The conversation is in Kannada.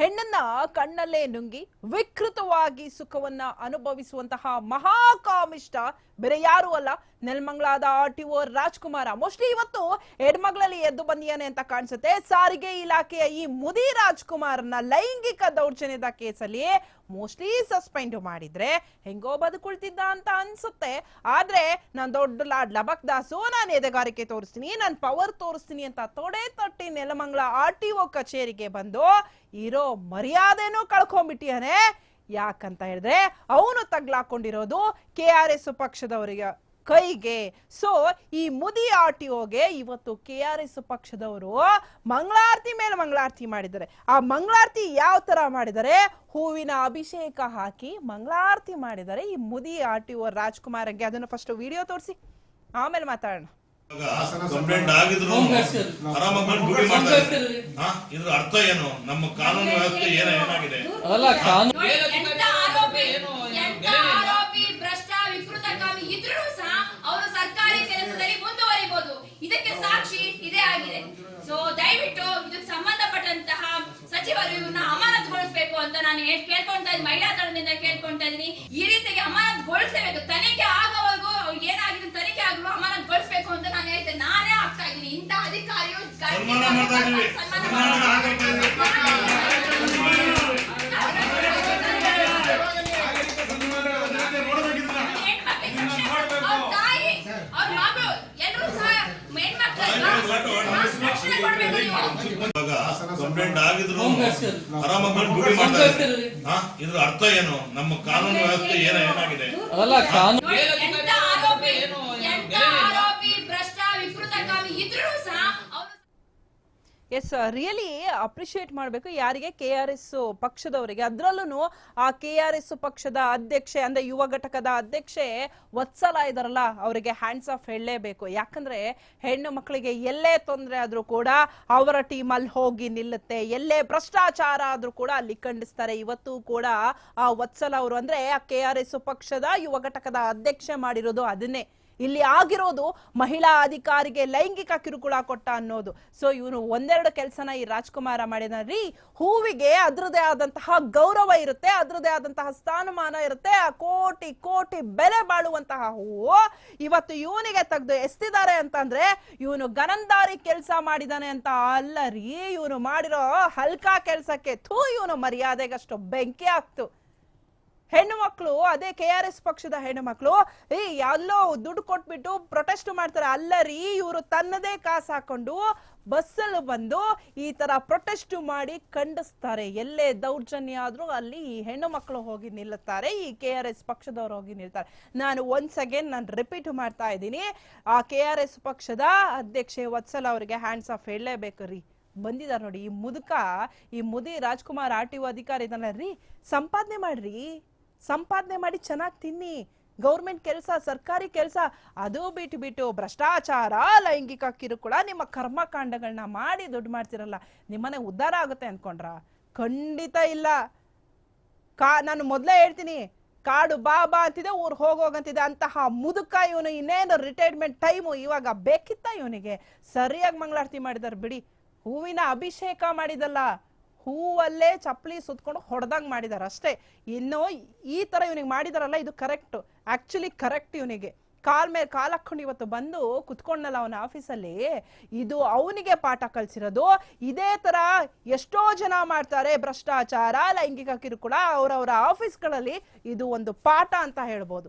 ಹೆಣ್ಣನ್ನ ಕಣ್ಣಲ್ಲೇ ನುಂಗಿ ವಿಕೃತವಾಗಿ ಸುಖವನ್ನ ಅನುಭವಿಸುವಂತಹ ಮಹಾಕಾಮಿಷ್ಟ ಬೇರೆ ಯಾರು ಅಲ್ಲ, ನೆಲಮಂಗ್ಲಾದ R T O Rajkumar. Mostly ಇವತ್ತು ಹೆಣ್ಮಗಳಲ್ಲಿ ಎದ್ದು ಬಂದಿಯಾನೆ ಅಂತ ಕಾಣಿಸುತ್ತೆ. ಸಾರಿಗೆ ಇಲಾಖೆಯ ಈ ಮುದಿ ರಾಜ್ಕುಮಾರ್ನ ಲೈಂಗಿಕ ದೌರ್ಜನ್ಯದ ಕೇಸಲ್ಲಿ ಮೋಸ್ಟ್ಲಿ ಸಸ್ಪೆಂಡ್ ಮಾಡಿದ್ರೆ ಹೆಂಗೋ ಬದುಕುಳ್ತಿದ್ದ ಅಂತ ಅನ್ಸುತ್ತೆ. ಆದ್ರೆ ನಾನ್ ದೊಡ್ಡ ಲಾಡ್ ಲಬಕ್ ದಾಸು, ನಾನು ಎದೆಗಾರಿಕೆ ತೋರಿಸ್ತೀನಿ, ನಾನು ಪವರ್ ತೋರಿಸ್ತೀನಿ ಅಂತ ತೊಡೆ ತಟ್ಟಿ ನೆಲಮಂಗ್ಲ ಆರ್ ಟಿ ಒ ಕಚೇರಿಗೆ ಬಂದು ಇರೋ ಮರ್ಯಾದೆನೂ ಕಳ್ಕೊಂಡ್ಬಿಟ್ಟಿಯಾನೆ. ಯಾಕಂತ ಹೇಳಿದ್ರೆ ಅವನು ತಗ್ಲಾಕೊಂಡಿರೋದು ಕೆ ಆರ್ ಎಸ್ ಪಕ್ಷದವರಿಗೆ ಕೈಗೆ. ಸೊ ಈ ಮುದಿ ಆರ್ ಟಿ ಒಗೆ ಇವತ್ತು ಕೆ ಆರ್ ಎಸ್ ಪಕ್ಷದವರು ಮಂಗಳಾರತಿ ಮೇಲೆ ಮಂಗಳಾರತಿ ಮಾಡಿದ್ದಾರೆ. ಆ ಮಂಗಳಾರತಿ ಯಾವ ತರ ಮಾಡಿದರೆ ಹೂವಿನ ಅಭಿಷೇಕ ಹಾಕಿ ಮಂಗಳಾರತಿ ಮಾಡಿದರೆ ಈ ಮುದಿ ಆರ್ ಟಿ ಒ ರಾಜ್ಕುಮಾರ್ಗೆ. ಅದನ್ನು ಫಸ್ಟ್ ವಿಡಿಯೋ ತೋರಿಸಿ. ಆಮೇಲೆ ಮಾತಾಡೋಣ. ಕಂಪ್ಲೇಂಟ್ ಆಗಿದ್ರು ಆರಾಮಾಗಿ ಬಂದು ಡ್ಯೂಟಿ? ಇದ್ರ ಅರ್ಥ ಏನು? ನಮ್ಮ ಕಾನೂನು ವ್ಯವಸ್ಥೆ ಏನ ಏನಾಗಿದೆ? ಅಲ್ಲ ಕಾನೂನು ಆರೋಪಿ ಎಂತ ಆರೋಪಿ ಭ್ರಷ್ಟ ವಿಕೃತಕಾಮಿ ಇದ್ರೂ ಸಹ ಅವರು ಸರ್ಕಾರಿ ಕೆಲಸದಲ್ಲಿ ಮುಂದುವರಿಬಹುದು ಇದಕ್ಕೆ ಸಾಕ್ಷಿ ಇದೇ ಆಗಿದೆ. ಸೊ ದಯವಿಟ್ಟು ಇದಕ್ಕೆ ಸಂಬಂಧಪಟ್ಟಂತಹ ಸಚಿವರು ಇವನ್ನ ಅಮಾನತುಗೊಳಿಸಬೇಕು ಅಂತ ನಾನು ಕೇಳ್ಕೊಂತ ಮಹಿಳಾ ದಳದಿಂದ ಕೇಳ್ಕೊಂತಾ ಇದ್ದೀನಿ ಈ ರೀತಿಯಾಗಿ ಅಮಾನತುಗೊಳಿಸಬೇಕು ತನಿಖೆ ಆಗೋವರೆಗೂ ಅವ್ರಿಗೆ ಏನಾಗಿದೆ ತನಿಖೆ ಆಗಲು ಅಮಾನತುಗೊಳಿಸಬೇಕು ಅಂತ ನಾನು ಹೇಳ್ತೇನೆ ನಾನೇ ಆಗ್ತಾ ಇದ್ದೀನಿ ಇಂಥ ಅಧಿಕಾರಿಯು ಸನ್ಮಾನ ಮಾಡ್ತಾ ಇದೀವಿ. ಕಂಪ್ಲೇಂಟ್ ಆಗಿದ್ರು ಆರಾಮಾಗಿ ಡ್ಯೂಟಿ ಮಾಡ್ತಾ? ಇದ್ರ ಅರ್ಥ ಏನು? ನಮ್ಮ ಕಾನೂನು ವ್ಯವಸ್ಥೆ ಏನ ಏನಾಗಿದೆ? ಎಸ್ ರಿಯಲಿ ಅಪ್ರಿಶಿಯೇಟ್ ಮಾಡಬೇಕು. ಯಾರಿಗೆ? ಕೆ ಆರ್ ಎಸ್ ಪಕ್ಷದವರಿಗೆ. ಅದರಲ್ಲೂ ಆ ಕೆ ಆರ್ ಎಸ್ ಪಕ್ಷದ ಅಧ್ಯಕ್ಷೆ, ಅಂದ್ರೆ ಯುವ ಘಟಕದ ಅಧ್ಯಕ್ಷೆ ವತ್ಸಲ ಇದಾರಲ್ಲ, ಅವರಿಗೆ ಹ್ಯಾಂಡ್ಸ್ ಆಫ್ ಹೇಳಲೇಬೇಕು. ಯಾಕಂದ್ರೆ ಹೆಣ್ಣು ಮಕ್ಕಳಿಗೆ ಎಲ್ಲೇ ತೊಂದರೆ ಆದ್ರೂ ಕೂಡ ಅವರ ಟೀಮಲ್ಲಿ ಹೋಗಿ ನಿಲ್ಲುತ್ತೆ. ಎಲ್ಲೇ ಭ್ರಷ್ಟಾಚಾರ ಆದ್ರೂ ಕೂಡ ಅಲ್ಲಿ ಖಂಡಿಸ್ತಾರೆ. ಇವತ್ತು ಕೂಡ ಆ ವತ್ಸಲ ಅವರು ಅಂದ್ರೆ ಆ ಕೆ ಆರ್ ಎಸ್ ಪಕ್ಷದ ಯುವ ಘಟಕದ ಅಧ್ಯಕ್ಷೆ ಮಾಡಿರೋದು ಅದನ್ನೇ. ಇಲ್ಲಿ ಆಗಿರೋದು ಮಹಿಳಾ ಅಧಿಕಾರಿಗೆ ಲೈಂಗಿಕ ಕಿರುಕುಳ ಕೊಟ್ಟ ಅನ್ನೋದು. ಸೊ ಇವನು ಒಂದೆರಡು ಕೆಲಸನ ಈ ರಾಜ್ಕುಮಾರ ಮಾಡಿದ್ರಿ ಹೂವಿಗೆ ಅದ್ರದೇ ಆದಂತಹ ಗೌರವ ಇರುತ್ತೆ ಅದ್ರದೇ ಆದಂತಹ ಸ್ಥಾನಮಾನ ಇರುತ್ತೆ, ಆ ಕೋಟಿ ಕೋಟಿ ಬೆಲೆ ಬಾಳುವಂತಹ ಹೂವು ಇವತ್ತು ಇವನಿಗೆ ತೆಗೆದು ಎಸ್ತಿದ್ದಾರೆ ಅಂತಂದ್ರೆ, ಇವನು ಗನಂದಾರಿ ಕೆಲಸ ಮಾಡಿದಾನೆ ಅಂತ ಅಲ್ಲ ರೀ, ಇವನು ಮಾಡಿರೋ ಹಲ್ಕಾ ಕೆಲಸಕ್ಕೆ ಥೂ ಇವನು ಮರ್ಯಾದೆಗಷ್ಟು ಬೆಂಕಿ ಆಗ್ತು ಹೆಣ್ಣು ಮಕ್ಕಳು ಅದೇ ಕೆ ಆರ್ ಎಸ್ ಪಕ್ಷದ ಹೆಣ್ಣು ಮಕ್ಕಳು ಈ ಎಲ್ಲೋ ದುಡ್ಡು ಕೊಟ್ಬಿಟ್ಟು ಪ್ರೊಟೆಸ್ಟ್ ಮಾಡ್ತಾರೆ. ಅಲ್ಲರಿ, ಇವರು ತನ್ನದೇ ಕಾಸು ಹಾಕೊಂಡು ಬಸ್ಸಲ್ಲಿ ಬಂದು ಈ ತರ ಪ್ರೊಟೆಸ್ಟ್ ಮಾಡಿ ಖಂಡಿಸ್ತಾರೆ. ಎಲ್ಲೇ ದೌರ್ಜನ್ಯ ಆದ್ರೂ ಅಲ್ಲಿ ಈ ಹೆಣ್ಣು ಮಕ್ಕಳು ಹೋಗಿ ನಿಲ್ಲುತ್ತಾರೆ, ಈ ಕೆ ಆರ್ ಎಸ್ ಪಕ್ಷದವ್ರು ಹೋಗಿ ನಿಲ್ತಾರೆ. ನಾನು ಒನ್ಸ್ ಅಗೇನ್ ನಾನು ರಿಪೀಟ್ ಮಾಡ್ತಾ ಇದ್ದೀನಿ. ಆ ಕೆ ಆರ್ ಎಸ್ ಪಕ್ಷದ ಅಧ್ಯಕ್ಷೆ ವತ್ಸಲ್ ಅವರಿಗೆ ಹ್ಯಾಂಡ್ಸ್ ಆಫ್ ಹೇಳಲೇಬೇಕು ರೀ ಬಂದಿದ್ದಾರೆ ನೋಡಿ, ಈ ಮುದುಕ, ಈ ಮುದಿ ರಾಜ್ಕುಮಾರ್ ಆರ್ ಟಿ ಒ ಅಧಿಕಾರಿ ಇದನ್ನ ರೀ? ಸಂಪಾದನೆ ಮಾಡ್ರಿ. ಸಂಪಾದನೆ ಮಾಡಿ ಚೆನ್ನಾಗಿ ತಿನ್ನಿ. ಗೌರ್ಮೆಂಟ್ ಕೆಲಸ, ಸರ್ಕಾರಿ ಕೆಲಸ, ಅದು ಬಿಟ್ಟು ಬಿಟ್ಟು ಭ್ರಷ್ಟಾಚಾರ, ಲೈಂಗಿಕ ಕಿರುಕುಳ, ನಿಮ್ಮ ಕರ್ಮಕಾಂಡಗಳನ್ನ ಮಾಡಿ ದುಡ್ಡು ಮಾಡ್ತಿರಲ್ಲ, ನಿಮ್ಮನೆ ಉದ್ಧಾರ ಆಗುತ್ತೆ ಅನ್ಕೊಂಡ್ರ? ಖಂಡಿತ ಇಲ್ಲ. ಕಾ, ನಾನು ಮೊದಲೇ ಹೇಳ್ತೀನಿ, ಕಾಡು ಬಾ ಬಾ ಅಂತಿದೆ ಊರು ಹೋಗೋಗಂತಿದೆ ಅಂತಹ ಮುದುಕ ಇವನು, ಇನ್ನೇನು ರಿಟೈರ್ಮೆಂಟ್ ಟೈಮು ಇವಾಗ ಬೇಕಿತ್ತ ಇವನಿಗೆ? ಸರಿಯಾಗಿ ಮಂಗಳಾರತಿ ಮಾಡಿದಾರೆ ಬಿಡಿ. ಹೂವಿನ ಅಭಿಷೇಕ ಮಾಡಿದಲ್ಲ. ಹೂವಲ್ಲೇ ಚಪ್ಪಲಿ ಸುತ್ಕೊಂಡು ಹೊಡೆದಂಗೆ ಮಾಡಿದಾರೆ ಅಷ್ಟೇ. ಇನ್ನು ಈ ತರ ಇವನಿಗೆ ಮಾಡಿದಾರಲ್ಲ, ಇದು ಕರೆಕ್ಟ್ ಆ್ಯಕ್ಚುಲಿ ಕರೆಕ್ಟ್ ಇವನಿಗೆ. ಕಾಲ್ ಮೇಲೆ ಕಾಲ್ ಹಾಕೊಂಡು ಇವತ್ತು ಬಂದು ಕುತ್ಕೊಂಡಲ್ಲ ಅವನ ಆಫೀಸಲ್ಲಿ, ಇದು ಅವನಿಗೆ ಪಾಠ ಕಲ್ಸಿರೋದು. ಇದೇ ತರ ಎಷ್ಟೋ ಜನ ಮಾಡ್ತಾರೆ ಭ್ರಷ್ಟಾಚಾರ, ಲೈಂಗಿಕ ಕಿರುಕುಳ, ಅವರವರ ಆಫೀಸ್ಗಳಲ್ಲಿ ಇದು ಒಂದು ಪಾಠ ಅಂತ ಹೇಳ್ಬೋದು.